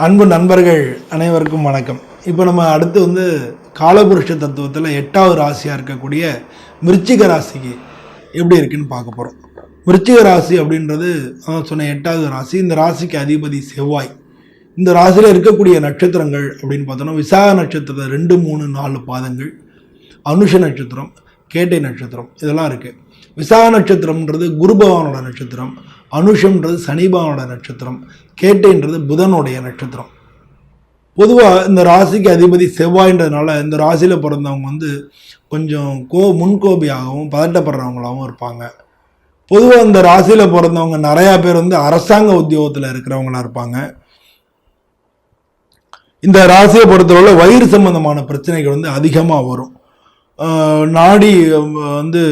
அன்பு நண்பர்கள் அனைவருக்கும் வணக்கம். இப்போ நம்ம அடுத்து வந்து காலபுருஷ தத்துவத்தில் எட்டாவது ராசியாக இருக்கக்கூடிய மிருச்சிக ராசிக்கு எப்படி இருக்குன்னு பார்க்க போகிறோம் மிருச்சிக ராசி அப்படின்றது சொன்ன எட்டாவது ராசி. இந்த ராசிக்கு அதிபதி செவ்வாய். இந்த ராசியில் இருக்கக்கூடிய நட்சத்திரங்கள் அப்படின்னு பார்த்தோன்னா விசாக நட்சத்திரத்தில் ரெண்டு மூணு நாலு பாதங்கள். அனுஷ நட்சத்திரம் கேட்டை நட்சத்திரம் இதெல்லாம் இருக்குது விசாக நட்சத்திரம்ன்றது குரு பகவானோட நட்சத்திரம். அனுஷம்ன்றது சனிபானோட நட்சத்திரம் கேட்டைன்றது புதனுடைய நட்சத்திரம். பொதுவாக இந்த ராசிக்கு அதிபதி செவ்வாயின்றதுனால இந்த ராசியில் பிறந்தவங்க வந்து கொஞ்சம் கோ முன்கோபியாகவும் பதட்டப்படுறவங்களாகவும் இருப்பாங்க. பொதுவாக இந்த ராசியில் பிறந்தவங்க நிறையா பேர் வந்து அரசாங்க உத்தியோகத்தில் இருக்கிறவங்களா இருப்பாங்க. இந்த ராசியை பொறுத்தவரை வயிறு சம்பந்தமான பிரச்சனைகள் வந்து அதிகமாக வரும். நாடி வந்து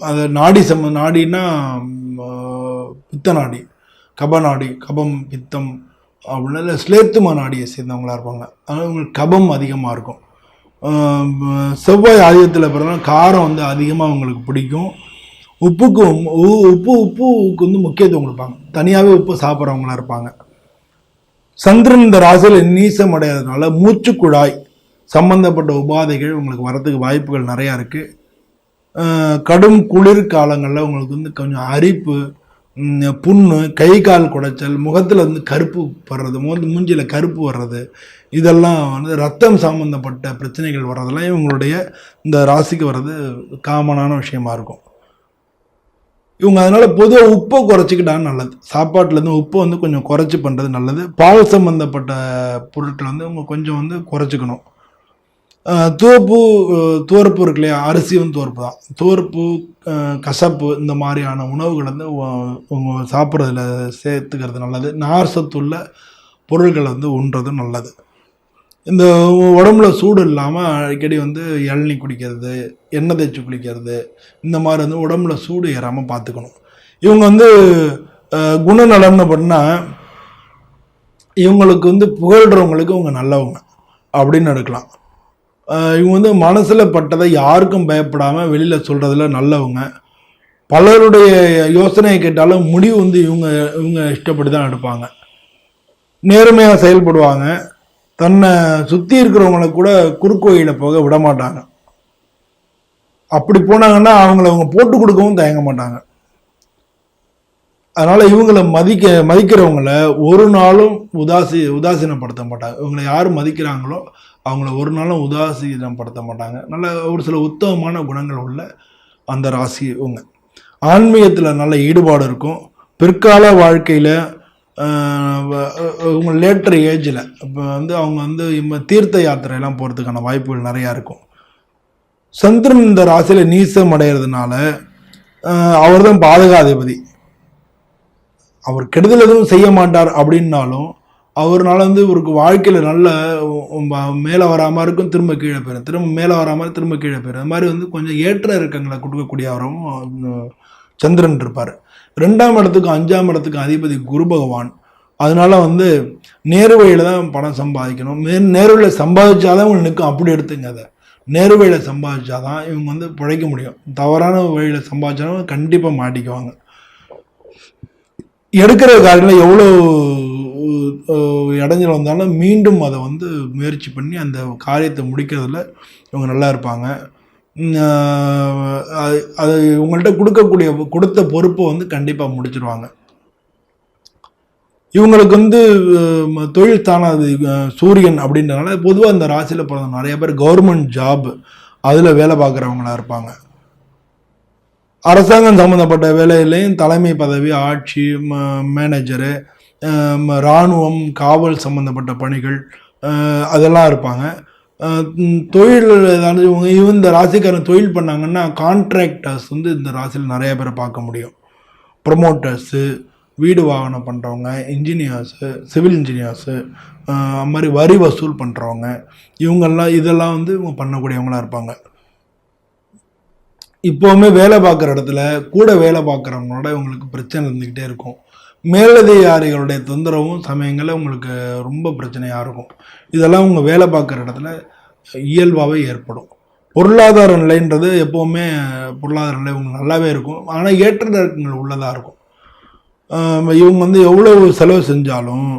அது நாடி சம்ம நாடின்னா பித்த நாடி. கப நாடி கபம் பித்தம் அப்படின்னா இல்லை ஸ்லேத்தும நாடியை சேர்ந்தவங்களா இருப்பாங்க. அதனால் அவங்களுக்கு கபம் அதிகமாக இருக்கும். செவ்வாய் ஆதிக்கத்தில் பிறந்தா காரம் வந்து அதிகமாக அவங்களுக்கு பிடிக்கும். உப்புக்கு உ- உப்பு உப்புக்கு வந்து முக்கியத்துவம் கொடுப்பாங்க. தனியாகவே உப்பு சாப்பிட்றவங்களா இருப்பாங்க. சந்திரன் இந்த ராசியில் நீசம் அடையாததுனால மூச்சுக்குழாய் சம்பந்தப்பட்ட உபாதைகள் உங்களுக்கு வரத்துக்கு வாய்ப்புகள் நிறையா இருக்குது கடும் குளிர் காலங்களில் உங்களுக்கு வந்து கொஞ்சம் அரிப்பு புண்ணு கை கால் குடைச்சல் முகத்தில் வந்து கருப்பு படுறது முகத்து மூஞ்சியில் கருப்பு வர்றது இதெல்லாம் வந்து ரத்தம் சம்மந்தப்பட்ட பிரச்சனைகள் வர்றதெல்லாம் இவங்களுடைய இந்த ராசிக்கு வர்றது காமனான விஷயமா இருக்கும். இவங்க அதனால் பொதுவாக உப்பை குறைச்சிக்கிட்டா நல்லது. சாப்பாட்டிலேருந்து உப்பை வந்து கொஞ்சம் குறைச்சி பண்ணுறது நல்லது. பால் சம்மந்தப்பட்ட பொருட்களை வந்து இவங்க கொஞ்சம் வந்து குறைச்சிக்கணும். தோப்பு துவப்பு துவர்ப்பு இருக்கு இல்லையா? அரிசியும் துவர்ப்பு தான். துவர்ப்பு கசப்பு இந்த மாதிரியான உணவுகள் வந்து உங்கள் சாப்பிட்றதுல சேர்த்துக்கிறது நல்லது. நார் சத்துள்ள பொருட்களை வந்து உண்றதும் நல்லது. இந்த உடம்புல சூடு இல்லாமல் அடிக்கடி வந்து இளநீ குடிக்கிறது எண்ணெய் தேய்ச்சி குளிக்கிறது இந்த மாதிரி வந்து உடம்புல சூடு ஏறாமல் பார்த்துக்கணும். இவங்க வந்து குணநலம்னு பண்ணால் இவங்களுக்கு வந்து புகழ்கிறவங்களுக்கு இவங்க நல்லவங்க அப்படின்னு எடுக்கலாம். இவங்க வந்து மனசில் பட்டதை யாருக்கும் பயப்படாமல் வெளியில் சொல்கிறதுல நல்லவங்க. பலருடைய யோசனையை கேட்டாலும் முடிவு வந்து இவங்க இவங்க இஷ்டப்படி தான் எடுப்பாங்க. நேர்மையாக செயல்படுவாங்க. தன்னை சுற்றி இருக்கிறவங்கள கூட குறுக்கோயில போக விட மாட்டாங்க அப்படி போனாங்கன்னா அவங்கள அவங்க போட்டு கொடுக்கவும் தயங்க மாட்டாங்க. அதனால் இவங்களை மதிக்க மதிக்கிறவங்கள ஒரு நாளும் உதாசி உதாசீனப்படுத்த மாட்டாங்க. இவங்களை யார் மதிக்கிறாங்களோ அவங்கள ஒரு நாளும் உதாசீனப்படுத்த மாட்டாங்க. நல்ல ஒரு சில உத்தமமான குணங்கள் உள்ள அந்த ராசி இவங்க. ஆன்மீகத்தில் நல்ல ஈடுபாடு இருக்கும். பிற்கால வாழ்க்கையில் இவங்க லேட்டர் ஏஜில் இப்போ வந்து அவங்க வந்து இம்ம தீர்த்த யாத்திரையெல்லாம் போகிறதுக்கான வாய்ப்புகள் நிறையா இருக்கும். சந்திரன் இந்த ராசியில் நீசம் அடைகிறதுனால அவர் தான் பாதகாதிபதி. அவர் கெடுதல் எதுவும் செய்ய மாட்டார் அப்படின்னாலும் அவர்னால வந்து இவருக்கு வாழ்க்கையில் நல்ல மேலே வராமல் இருக்கும் திரும்ப கீழே போயிடும் திரும்ப மேலே வராமல் திரும்ப கீழே போயிடும் அது மாதிரி வந்து கொஞ்சம் ஏற்ற இருக்கங்களை கொடுக்கக்கூடியவரும் அவரும் சந்திரன் இருப்பார். ரெண்டாம் இடத்துக்கும் அஞ்சாம் இடத்துக்கும் அதிபதி குரு பகவான். அதனால வந்து நேரு வழியில் தான் பணம் சம்பாதிக்கணும். மே நேர்வழியில் சம்பாதிச்சாதான் இவங்க நிற்கும். அப்படி எடுத்துங்க அதை. நேரு வழியில் சம்பாதிச்சாதான் இவங்க வந்து பிழைக்க முடியும். தவறான வழியில் சம்பாதிச்சாலும் கண்டிப்பாக மாட்டிக்குவாங்க. எடுக்கிற காரியத்தில் எவ்வளோ இடைஞ்சல் வந்தாலும் மீண்டும் அதை வந்து முயற்சி பண்ணி அந்த காரியத்தை முடிக்கிறதுல இவங்க நல்லா இருப்பாங்க. அது இவங்கள்ட்ட கொடுக்கக்கூடிய கொடுத்த பொறுப்பை வந்து கண்டிப்பாக முடிச்சிருவாங்க. இவங்களுக்கு வந்து தொழில் தானாது சூரியன் அப்படின்றனால பொதுவாக இந்த ராசியில் பிறந்த நிறைய பேர் கவர்மெண்ட் ஜாப் அதில் வேலை பார்க்குறவங்களா இருப்பாங்க. அரசாங்கம் சம்மந்தப்பட்ட வேலையிலையும் தலைமை பதவி ஆட்சி ம- மேனேஜரு இராணுவம் காவல் சம்மந்தப்பட்ட பணிகள் அதெல்லாம் இருப்பாங்க. தொழில் ஏதாவது இவங்க இவங்க இந்த ராசிக்காரன் தொழில் பண்ணாங்கன்னா கான்ட்ராக்டர்ஸ் வந்து இந்த ராசியில் நிறைய பேரை பார்க்க முடியும். ப்ரொமோட்டர்ஸு வீடு வாகனம் பண்ணுறவங்க இன்ஜினியர்ஸு சிவில் இன்ஜினியர்ஸு அது மாதிரி வரி வசூல் பண்ணுறவங்க இவங்கெல்லாம் இதெல்லாம் வந்து இவங்க பண்ணக்கூடியவங்களா இருப்பாங்க. இப்போவுமே வேலை பார்க்குற இடத்துல கூட வேலை பார்க்குறவங்களோட இவங்களுக்கு பிரச்சனை இருந்துக்கிட்டே இருக்கும். மேலதிகாரிகளுடைய தொந்தரவும் சமயங்களில் உங்களுக்கு ரொம்ப பிரச்சனையாக இருக்கும். இதெல்லாம் உங்கள் வேலை பார்க்குற இடத்துல இயல்பாகவே ஏற்படும். பொருளாதார நிலைன்றது எப்போவுமே பொருளாதார நிலை உங்களுக்கு நல்லாவே இருக்கும். ஆனால் ஏற்ற உள்ளதாக இருக்கும். இவங்க வந்து எவ்வளவு செலவு செஞ்சாலும்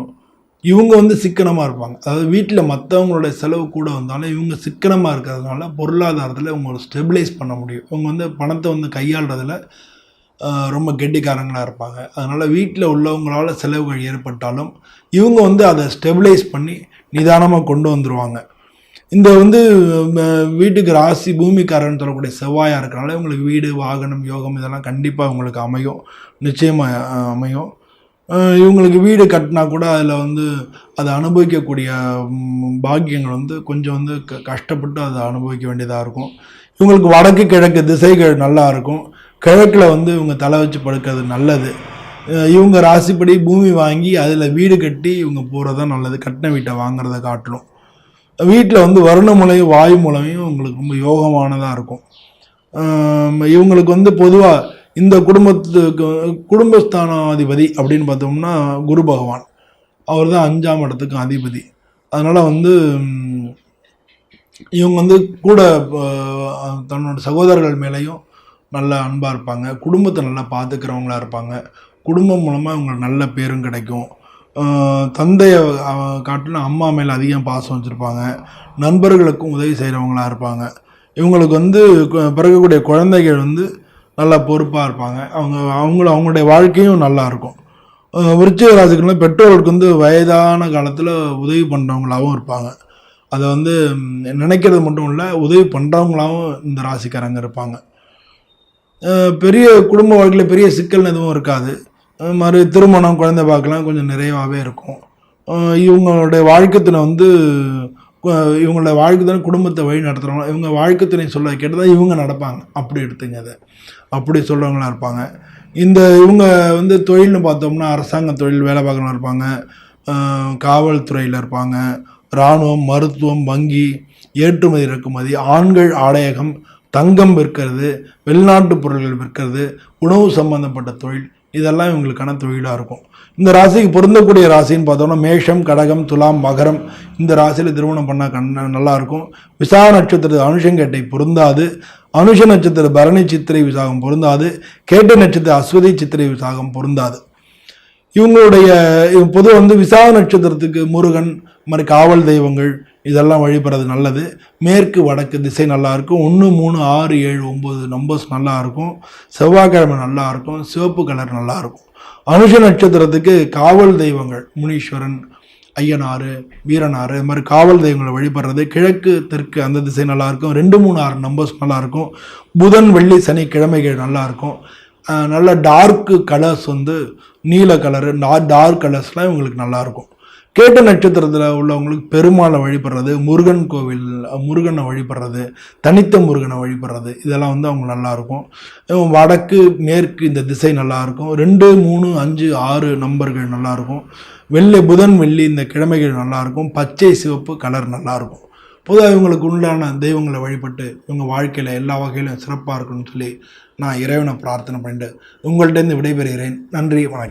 இவங்க வந்து சிக்கனமாக இருப்பாங்க. அதாவது வீட்டில் மற்றவங்களுடைய செலவு கூட வந்தாலும் இவங்க சிக்கனமாக இருக்கிறதுனால பொருளாதாரத்தில் இவங்க ஸ்டெபிலைஸ் பண்ண முடியும். இவங்க வந்து பணத்தை வந்து கையாளுறதுல ரொம்ப கெட்டிக்காரங்களாக இருப்பாங்க. அதனால் வீட்டில் உள்ளவங்களால் செலவுகள் ஏற்பட்டாலும் இவங்க வந்து அதை ஸ்டெபிலைஸ் பண்ணி நிதானமாக கொண்டு வந்துடுவாங்க இந்த வந்து வீட்டுக்கு ராசி பூமிக்காரன் சொல்லக்கூடிய செவ்வாயாக இருக்கிறனால இவங்களுக்கு வீடு வாகனம் யோகம் இதெல்லாம் கண்டிப்பாக உங்களுக்கு அமையும். நிச்சயமாக அமையும். இவங்களுக்கு வீடு கட்டினா கூட அதில் வந்து அதை அனுபவிக்கக்கூடிய பாக்கியங்கள் வந்து கொஞ்சம் வந்து க கஷ்டப்பட்டு அதை அனுபவிக்க வேண்டியதாக இருக்கும். இவங்களுக்கு வடக்கு கிழக்கு திசைகள் நல்லா இருக்கும். கிழக்கில் வந்து இவங்க தலை வச்சு படுக்கிறது நல்லது. இவங்க ராசிப்படி பூமி வாங்கி அதில் வீடு கட்டி இவங்க போகிறது தான் நல்லது. கட்டின வீட்டை வாங்குறத காட்டிலும். வீட்டில் வந்து வருண மூலையும் வாயு மூலையும் உங்களுக்கு ரொம்ப யோகமானதாக இருக்கும். இவங்களுக்கு வந்து பொதுவாக இந்த குடும்பத்துக்கு குடும்பஸ்தானாதிபதி அப்படின்னு பார்த்தோம்னா குரு பகவான். அவர் தான் அஞ்சாம் இடத்துக்கு அதிபதி. அதனால் வந்து இவங்க வந்து கூட தன்னோட சகோதரர்கள் மேலேயும் நல்ல அன்பாக இருப்பாங்க. குடும்பத்தை நல்லா பார்த்துக்கிறவங்களா இருப்பாங்க. குடும்பம் மூலமாக அவங்களுக்கு நல்ல பேரும் கிடைக்கும். தந்தையை காட்டிலும் அம்மா மேலே அதிகம் பாசம் வச்சுருப்பாங்க. நண்பர்களுக்கும் உதவி செய்கிறவங்களா இருப்பாங்க. இவங்களுக்கு வந்து பிறக்கக்கூடிய குழந்தைகள் வந்து நல்லா பொறுப்பாக இருப்பாங்க. அவங்க அவங்கள அவங்களுடைய வாழ்க்கையும் நல்லா இருக்கும். விருச்சிக ராசிக்கெல்லாம் பெற்றோர்களுக்கு வந்து வயதான காலத்தில் உதவி பண்ணுறவங்களாகவும் இருப்பாங்க. அதை வந்து நினைக்கிறது மட்டும் இல்லை உதவி பண்ணுறவங்களாகவும் இந்த ராசிக்காரங்க இருப்பாங்க. பெரிய குடும்ப வாழ்க்கையில் பெரிய சிக்கல் எதுவும் இருக்காது. அஹ் மறு திருமணம் குழந்தை பார்க்கலாம் கொஞ்சம் நிறைவாகவே இருக்கும். இவங்களுடைய வாழ்க்கை வந்து இவங்களோட வாழ்க்கை துணை குடும்பத்தை வழி நடத்துகிறவங்க இவங்க வாழ்க்கை துணை சொல்ல கேட்டதாக இவங்க நடப்பாங்க. அப்படி எடுத்துங்க அதை. அப்படி சொல்கிறவங்களா இருப்பாங்க. இந்த இவங்க வந்து தொழில்னு பார்த்தோம்னா அரசாங்க தொழில் வேலை பார்க்குறவங்க இருப்பாங்க. காவல்துறையில் இருப்பாங்க. இராணுவம் மருத்துவம் வங்கி ஏற்றுமதி இறக்குமதி ஆண்கள் ஆடையகம் தங்கம் விற்கிறது வெளிநாட்டு பொருட்கள் விற்கிறது உணவு சம்பந்தப்பட்ட தொழில் இதெல்லாம் இவங்களுக்கான தொழிலாக இருக்கும். இந்த ராசிக்கு பொருந்தக்கூடிய ராசின்னு பார்த்தோம்னா மேஷம் கடகம் துலாம் மகரம் இந்த ராசியில் திருமணம் பண்ணால் கண் நல்லாயிருக்கும் விசாக நட்சத்திர அனுஷங்கேட்டை பொருந்தாது. அனுஷ நட்சத்திர பரணி சித்திரை விசாகம் பொருந்தாது. கேட்ட நட்சத்திர அஸ்வதி சித்திரை விசாகம் பொருந்தாது. இவங்களுடைய பொதுவாக வந்து விசாக நட்சத்திரத்துக்கு முருகன் மாதிரி காவல் தெய்வங்கள் இதெல்லாம் வழிபடுறது நல்லது. மேற்கு வடக்கு திசை நல்லாயிருக்கும். ஒன்று மூணு ஆறு ஏழு ஒம்பது நம்பர்ஸ் நல்லாயிருக்கும். செவ்வாய்க்கிழமை நல்லாயிருக்கும். சிவப்பு கலர் நல்லாயிருக்கும். அனுஷ நட்சத்திரத்துக்கு காவல் தெய்வங்கள் முனீஸ்வரன் ஐயனாறு வீரனாறு இது மாதிரி காவல் தெய்வங்களை வழிபடுறது. கிழக்கு தெற்கு அந்த திசை நல்லாயிருக்கும். ரெண்டு மூணு ஆறு நம்பர்ஸ் நல்லாயிருக்கும். புதன் வெள்ளி சனி கிழமைகள் நல்லா இருக்கும் நல்ல டார்க்கு கலர்ஸ் வந்து நீல கலரு டார்க் கலர்ஸ்லாம் இவங்களுக்கு நல்லாயிருக்கும். கேட்ட நட்சத்திரத்தில் உள்ளவங்களுக்கு பெருமாளை வழிபடுறது முருகன் கோவில் முருகனை வழிபடுறது தனித்த முருகனை வழிபடுறது இதெல்லாம் வந்து அவங்க நல்லாயிருக்கும் வடக்கு மேற்கு இந்த திசை நல்லாயிருக்கும் ரெண்டு மூணு அஞ்சு ஆறு நம்பர்கள் நல்லாயிருக்கும் வெள்ளை புதன் வெள்ளி இந்த கிழமைகள் நல்லாயிருக்கும் பச்சை சிவப்பு கலர் நல்லாயிருக்கும் பொதுவாக இவங்களுக்கு உண்டான தெய்வங்களை வழிபட்டு இவங்க வாழ்க்கையில் எல்லா வகையிலும் சிறப்பாக இருக்கணும்னு சொல்லி நான் இறைவனை பிரார்த்தனை பண்ணிட்டு உங்கள்கிட்டேருந்து விடைபெறுகிறேன். நன்றி வணக்கம்.